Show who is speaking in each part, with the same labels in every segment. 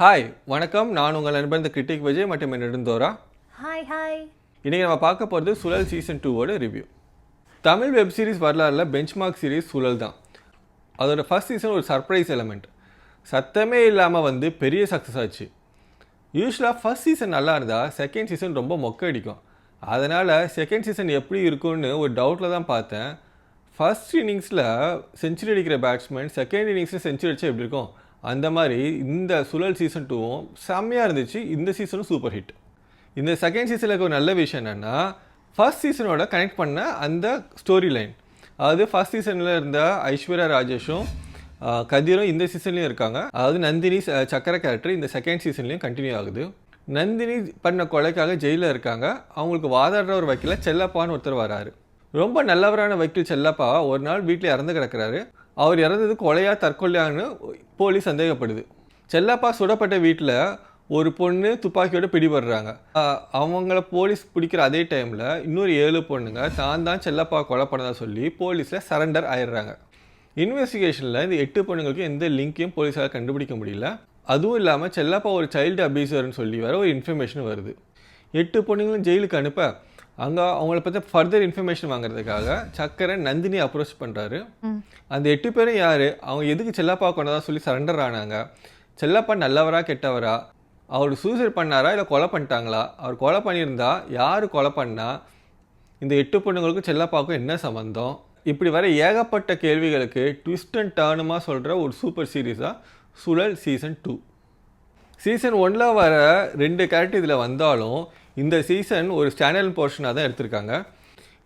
Speaker 1: Hi வணக்கம். நான் உங்கள் நண்பன் கிரிட்டிக் விஜய் மற்றும் நெடுந்தோரா
Speaker 2: ஹாய் ஹாய்
Speaker 1: இன்றைக்கி நம்ம பார்க்க போகிறது சுழல் சீசன் டூவோட ரிவ்யூ தமிழ் வெப் சீரிஸ் வரலாறுல பெஞ்ச்மார்க் சீரிஸ் சுழல் தான். அதோட ஃபர்ஸ்ட் சீசன் ஒரு சர்ப்ரைஸ் எலமெண்ட் சத்தமே இல்லாமல் வந்து பெரிய சக்ஸஸ் ஆச்சு. யூஸ்வலாக ஃபர்ஸ்ட் சீசன் நல்லா இருந்தால் செகண்ட் சீசன் ரொம்ப மொக்க அடிக்கும். அதனால் செகண்ட் சீசன் எப்படி இருக்கும்னு ஒரு டவுட்டில் தான் பார்த்தேன். ஃபர்ஸ்ட் இன்னிங்ஸில் செஞ்சுரி அடிக்கிற பேட்ஸ்மேன் செகண்ட் இன்னிங்ஸில் செஞ்சுரி அடிச்சா எப்படி இருக்கும்? அந்த மாதிரி இந்த சுழல் சீசன் டூவும் செம்மையாக இருந்துச்சு. இந்த சீசனும் சூப்பர் ஹிட் இந்த செகண்ட் சீசனில் இருக்க ஒரு நல்ல விஷயம் என்னென்னா ஃபர்ஸ்ட் சீசனோட கனெக்ட் பண்ண அந்த ஸ்டோரி லைன் அதாவது ஃபர்ஸ்ட் சீசனில் இருந்த ஐஸ்வர்யா ராஜேஷும் கதிரும் இந்த சீசன்லேயும் இருக்காங்க. அதாவது நந்தினி ச- சக்கர கேரக்டர் இந்த செகண்ட் சீசன்லேயும் கண்டினியூ ஆகுது. நந்தினி பண்ண கொலைக்காக ஜெயிலில் இருக்காங்க. அவங்களுக்கு வாதாடுற ஒரு வக்கீல செல்லப்பான்னு ஒருத்தர் வராரு. ரொம்ப நல்லவரான வக்கீல் செல்லப்பா ஒரு நாள் வீட்டில் இறந்து கிடக்கிறாரு. அவர் இறந்தது கொலையாக தற்கொலையான்னு போலீஸ் சந்தேகப்படுது. செல்லப்பா சுடப்பட்ட வீட்டில் ஒரு பொண்ணு துப்பாக்கியோட பிடிபடுறாங்க. அவங்கள போலீஸ் பிடிக்கிற அதே டைமில் இன்னொரு ஏழு பொண்ணுங்க தான் தான் செல்லப்பா கொலை பண்ணதாக சொல்லி போலீஸில் சரண்டர் ஆயிடுறாங்க. இன்வெஸ்டிகேஷனில் இந்த எட்டு பொண்ணுங்களுக்கு எந்த லிங்க்கையும் போலீஸால் கண்டுபிடிக்க முடியல. அதுவும் இல்லாமல் செல்லப்பா ஒரு சைல்டு அபியூசர்னு சொல்லி வர ஒரு இன்ஃபர்மேஷன் வருது. எட்டு பொண்ணுங்களும் ஜெயிலுக்கு அனுப்ப அங்கே அவங்கள பற்றி ஃபர்தர் இன்ஃபர்மேஷன் வாங்குறதுக்காக சக்கரை நந்தினி அப்ரோச் பண்ணுறாரு அந்த எட்டு பேரும் யார்? அவங்க எதுக்கு செல்லப்பா கொண்டதா சொல்லி சரண்டர் ஆனாங்க. செல்லப்பா நல்லவரா கெட்டவரா? அவர் சூசைட் பண்ணாரா இல்லை கொலை பண்ணிட்டாங்களா? அவர் கொலை பண்ணியிருந்தா யார் கொலை பண்ணா? இந்த எட்டு பொண்ணுங்களுக்கும் செல்லப்பாவுக்கும் என்ன சம்மந்தம் இப்படி வர ஏகப்பட்ட கேள்விகளுக்கு ட்விஸ்ட் அண்ட் டர்னுமா சொல்கிற ஒரு சூப்பர் சீரீஸாக சுழல் சீசன் டூ சீசன் ஒன்ல வர ரெண்டு கேரக்டர் இதில் வந்தாலும் இந்த சீசன் ஒரு ஸ்டாண்டர்ட் போர்ஷனாக தான் எடுத்திருக்காங்க.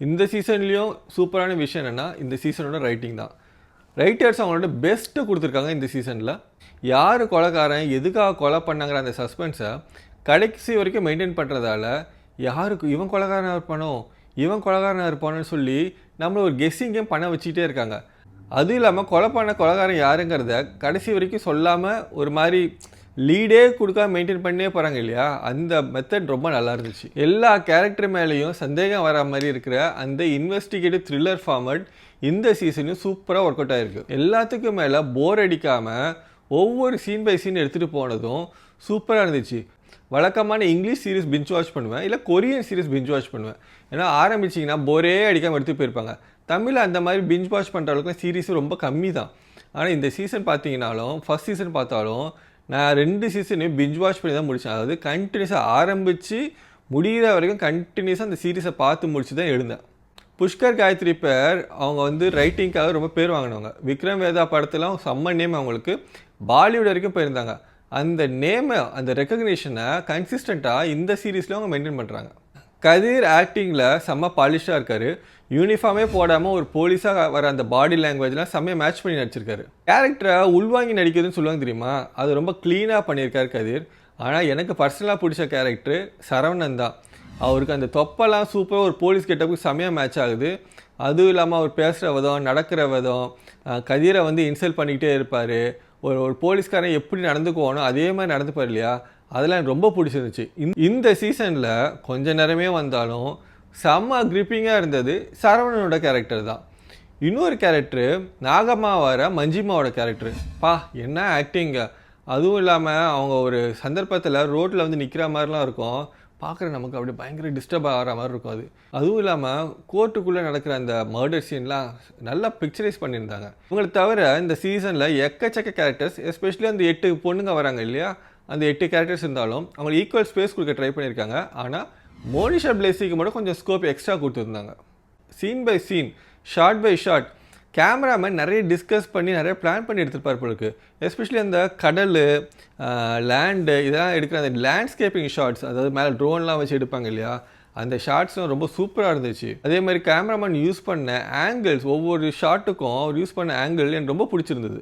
Speaker 1: இந்த சீசன்லேயும் சூப்பரான விஷயம் என்னென்னா இந்த சீசனோட ரைட்டிங் தான். ரைட்டர்ஸ் அவங்களோட பெஸ்ட்டு கொடுத்துருக்காங்க இந்த சீசனில் யார் கொலைக்காரன் எதுக்காக கொலை பண்ணாங்கிற அந்த சஸ்பென்ஸை கடைசி வரைக்கும் மெயின்டைன் பண்ணுறதால யாருக்கு இவன் கொலைக்காரனாக இருப்பானோ இவன் கொலைகாரனாக இருப்பானு சொல்லி நம்மளை ஒரு கெஸ்ஸிங்கையும் பண்ண வச்சுக்கிட்டே இருக்காங்க. அதுவும் இல்லாமல் கொலை பண்ண கொலைகாரன் யாருங்கிறத கடைசி வரைக்கும் சொல்லாமல் ஒரு மாதிரி லீடே கொடுக்காம மெயின்டைன் பண்ணே போகிறாங்க இல்லையா? அந்த மெத்தட் ரொம்ப நல்லா இருந்துச்சு. எல்லா கேரக்டர் மேலேயும் சந்தேகம் வர மாதிரி இருக்கிற அந்த இன்வெஸ்டிகேட்டிவ் த்ரில்லர் ஃபார்மட் இந்த சீசனும் சூப்பராக ஒர்க் அவுட் ஆயிருக்கு. எல்லாத்துக்கும் மேலே போர் அடிக்காமல் ஒவ்வொரு சீன் பை சீன் எடுத்துகிட்டு போனதும் சூப்பராக இருந்துச்சு. வழக்கமான இங்கிலீஷ் சீரிஸ் பிஞ்ச் வாட்ச் பண்ணுவேன் இல்லை கொரியன் சீரிஸ் பிஞ்ச் வாட்ச் பண்ணுவேன். ஏன்னா ஆரம்பிச்சிங்கன்னா போரே அடிக்காமல் எடுத்து போயிருப்பாங்க. தமிழில் அந்த மாதிரி பிஞ்ச் வாட்ச் பண்ணுற அளவுக்கு சீரிஸ் ரொம்ப கம்மி தான் ஆனால் இந்த சீசன் பார்த்தீங்கனாலும் ஃபர்ஸ்ட் சீசன் பார்த்தாலும் நான் ரெண்டு சீசனையும் பிஞ்ச் வாட்ச் பண்ணி தான் முடித்தேன் அதாவது கண்டினியூஸாக ஆரம்பித்து முடிகிற வரைக்கும் கண்டினியூஸாக அந்த சீரீஸை பார்த்து முடிச்சு தான் எழுந்தேன். புஷ்கர் காயத்ரி பேர் அவங்க வந்து ரைட்டிங்க்காக ரொம்ப பேர் வாங்கினவங்க. விக்ரம் வேதா படத்துலாம் செம்ம நேம் அவங்களுக்கு. பாலிவுட் வரைக்கும் போயிருந்தாங்க. அந்த நேமை அந்த ரெக்கக்னேஷனை கன்சிஸ்டண்ட்டாக இந்த சீரீஸில் அவங்க மெயின்டைன் பண்ணுறாங்க கதிர் ஆக்டிங்கில் செம்ம பாலிஷாக இருக்கார். யூனிஃபார்மே போடாமல் ஒரு போலீஸாக வர அந்த பாடி லாங்குவேஜ்லாம் செம்மையாக மேட்ச் பண்ணி நடிச்சிருக்காரு. கேரக்டரை உள்வாங்கி நடிக்கிறதுன்னு சொல்லுவாங்க தெரியுமா? அது ரொம்ப க்ளீனாக பண்ணியிருக்காரு கதிர். ஆனால் எனக்கு பர்சனலாக பிடிச்ச கேரக்டர் சரவணன் தான். அவருக்கு அந்த தொப்பெல்லாம் சூப்பராக ஒரு போலீஸ் கெட்டப்புக்கு செம்மையாக மேட்ச் ஆகுது. அதுவும் இல்லாமல் அவர் பேசுகிற விதம் நடக்கிற விதம் கதிரை வந்து இன்சல்ட் பண்ணிக்கிட்டே இருப்பார். ஒரு ஒரு போலீஸ்காரன் எப்படி நடந்துக்குவானோ அதே மாதிரி நடந்துப்பார் இல்லையா? அதெல்லாம் எனக்கு ரொம்ப பிடிச்சிருந்துச்சு. இந்த- இந்த சீசனில் கொஞ்ச நேரமே வந்தாலும் செம்ம கிரிப்பிங்காக இருந்தது சரவணனோட கேரக்டர் தான். இன்னொரு கேரக்டரு நாகம்மா வர மஞ்சிமாவோட கேரக்டர் பா என்ன ஆக்டிங்க அதுவும் இல்லாமல் அவங்க ஒரு சந்தர்ப்பத்தில் ரோட்டில் வந்து நிற்கிற மாதிரிலாம் இருக்கும். பார்க்குற நமக்கு அப்படியே பயங்கர டிஸ்டர்ப் ஆகிற மாதிரி இருக்கும் அது. அதுவும் இல்லாமல் கோர்ட்டுக்குள்ளே நடக்கிற அந்த மர்டர் சீன்லாம் நல்லா பிக்சரைஸ் பண்ணியிருந்தாங்க. இவங்களை தவிர இந்த சீசனில் எக்கச்சக்க கேரக்டர்ஸ் எஸ்பெஷலி அந்த எட்டு பொண்ணுங்க வராங்க இல்லையா? அந்த எட்டு கேரக்டர்ஸ் இருந்தாலும் அவங்களுக்கு ஈக்குவல் ஸ்பேஸ் கொடுக்க ட்ரை பண்ணியிருக்காங்க. ஆனால் மோனிஷா பிளேசிக்கு மட்டும் கொஞ்சம் ஸ்கோப் எக்ஸ்ட்ரா கொடுத்துருந்தாங்க. Scene by scene shot by shot cameraman நிறைய டிஸ்கஸ் பண்ணி நிறைய பிளான் பண்ணி எடுத்துருப்பார் போலுக்கு எஸ்பெஷலி அந்த கடல் லேண்டு இதெல்லாம் எடுக்கிற அந்த லேண்ட்ஸ்கேப்பிங் ஷார்ட்ஸ் அதாவது மேலே ட்ரோன்லாம் வச்சு எடுப்பாங்க இல்லையா? அந்த ஷார்ட்ஸ்லாம் ரொம்ப சூப்பராக இருந்துச்சு. அதே மாதிரி கேமராமேன் யூஸ் பண்ண ஆங்கிள்ஸ் ஒவ்வொரு ஷாட்டுக்கும் அவர் யூஸ் பண்ண ஆங்கிள் எனக்கு ரொம்ப பிடிச்சிருந்தது.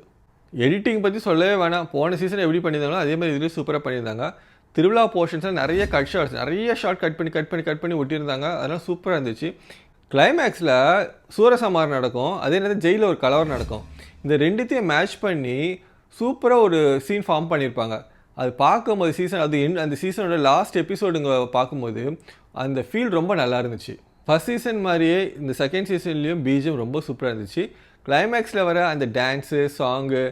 Speaker 1: எடிட்டிங் பற்றி சொல்லவே வேணாம். போன சீசன் எப்படி பண்ணியிருந்தாங்களோ அதே மாதிரி இதுலேயும் சூப்பராக பண்ணியிருந்தாங்க. திருவிழா போர்ஷன்ஸில் நிறைய கட் ஷார்ட்ஸ் நிறைய ஷார்ட் கட் பண்ணி கட் பண்ணி கட் பண்ணி ஒட்டியிருந்தாங்க. அதெல்லாம் சூப்பராக இருந்துச்சு. கிளைமேக்ஸில் சூரசமார் நடக்கும். அதே நேரத்தில் ஜெயிலில் ஒரு கலவர் நடக்கும். இந்த ரெண்டுத்தையும் மேட்ச் பண்ணி சூப்பராக ஒரு சீன் ஃபார்ம் பண்ணியிருப்பாங்க. அது பார்க்கும்போது சீசன் அது என் அந்த சீசனோட லாஸ்ட் எபிசோடுங்க பார்க்கும்போது அந்த ஃபீல் ரொம்ப நல்லா இருந்துச்சு. ஃபர்ஸ்ட் சீசன் மாதிரியே இந்த செகண்ட் சீசன்லேயும் பீஜம் ரொம்ப சூப்பராக இருந்துச்சு. கிளைமேக்ஸில் வர அந்த டான்ஸு சாங்கு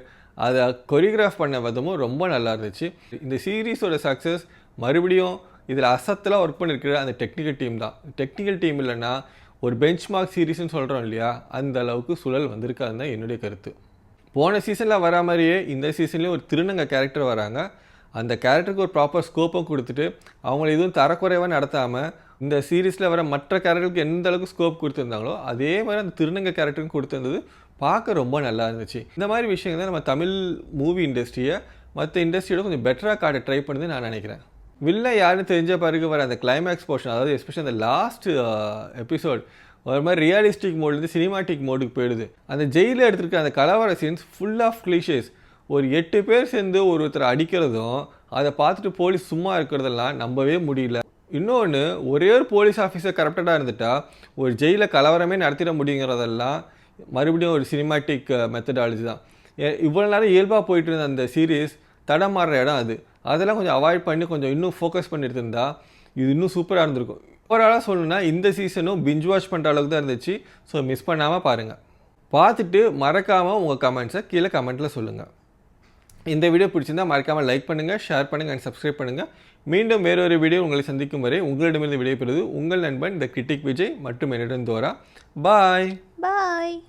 Speaker 1: அதை கொரியோகிராஃப் பண்ண விதமும் ரொம்ப நல்லா இருந்துச்சு. இந்த சீரீஸோட சக்ஸஸ் மறுபடியும் இதில் அசத்தலாக ஒர்க் பண்ணியிருக்கிற அந்த டெக்னிக்கல் டீம் தான். டெக்னிக்கல் டீம் இல்லைன்னா ஒரு பெஞ்ச் மார்க் சீரீஸ்னு சொல்கிறோம் இல்லையா? அந்த அளவுக்கு சுழல் வந்திருக்காதுன்னு தான் என்னுடைய கருத்து. போன சீசனில் வரா மாதிரியே இந்த சீசன்லேயும் ஒரு திருநங்க கேரக்டர் வராங்க. அந்த கேரக்டருக்கு ஒரு ப்ராப்பர் ஸ்கோப்பும் கொடுத்துட்டு அவங்கள எதுவும் தரக்குறைவாக நடத்தாமல் இந்த சீரீஸில் வர மற்ற கேரக்டருக்கு எந்த அளவுக்கு ஸ்கோப் கொடுத்துருந்தாங்களோ அதே மாதிரி அந்த திருநங்க கேரக்டருக்கும் கொடுத்துருந்தது பார்க்க ரொம்ப நல்லா இருந்துச்சு. இந்த மாதிரி விஷயங்கள் தான் நம்ம தமிழ் மூவி இண்டஸ்ட்ரியை மற்ற இண்டஸ்ட்ரியோட கொஞ்சம் பெட்டராக காட்ட ட்ரை பண்ணுது நான் நினைக்கிறேன். வில்ல யாருன்னு தெரிஞ்ச பிறகு வர அந்த கிளைமேக்ஸ் போர்ஷன் அதாவது எஸ்பெஷலி அந்த லாஸ்ட் எபிசோட் uh, ஒரு மாதிரி ரியலிஸ்டிக் மோட்லேருந்து சினிமாட்டிக் மோடுக்கு போயிடுது. அந்த ஜெயிலில் எடுத்துருக்க அந்த கலவர சீன்ஸ் ஃபுல் ஆஃப் கிளீஷேஸ் ஒரு எட்டு பேர் சேர்ந்து ஒருத்தரை அடிக்கிறதும் அதை பார்த்துட்டு போலீஸ் சும்மா இருக்கிறதெல்லாம் நம்பவே முடியல. இன்னொன்று ஒரே ஒரு போலீஸ் ஆஃபீஸர் கரப்டடாக இருந்துட்டால் ஒரு ஜெயிலில் கலவரமே நடத்திட முடியுங்கிறதெல்லாம் மறுபடியும் ஒரு சினிமாட்டிக் மெத்தடாலஜி uh, தான். இவ்வளோ நேரம் இயல்பாக போயிட்டு இருந்த அந்த சீரீஸ் தடமாறுற இடம் அது. அதெல்லாம் கொஞ்சம் அவாய்ட் பண்ணி கொஞ்சம் இன்னும் ஃபோக்கஸ் பண்ணிட்டு இருந்தா இது இன்னும் சூப்பராக இருந்திருக்கும். ஓவராலாக சொல்லணும்னா இந்த சீசனும் பிஞ்ச் வாட்ச் பண்ணுற அளவுக்கு தான் இருந்துச்சு. ஸோ மிஸ் பண்ணாமல் பாருங்கள் பார்த்துட்டு மறக்காமல் உங்கள் கமெண்ட்ஸை கீழே கமெண்ட்டில் சொல்லுங்கள் இந்த வீடியோ பிடிச்சிருந்தா மறக்காமல் லைக் பண்ணுங்கள் ஷேர் பண்ணுங்கள் அண்ட் சப்ஸ்கிரைப் பண்ணுங்கள் மீண்டும் வேறொரு வீடியோ உங்களை சந்திக்கும் வரை உங்களிடமிருந்து விடைபெறுவது உங்கள் நண்பன் இந்த கிரிட்டிக் விஜய் மற்றும் என்னிடம் தோரா. பாய்
Speaker 2: பாய் Bye!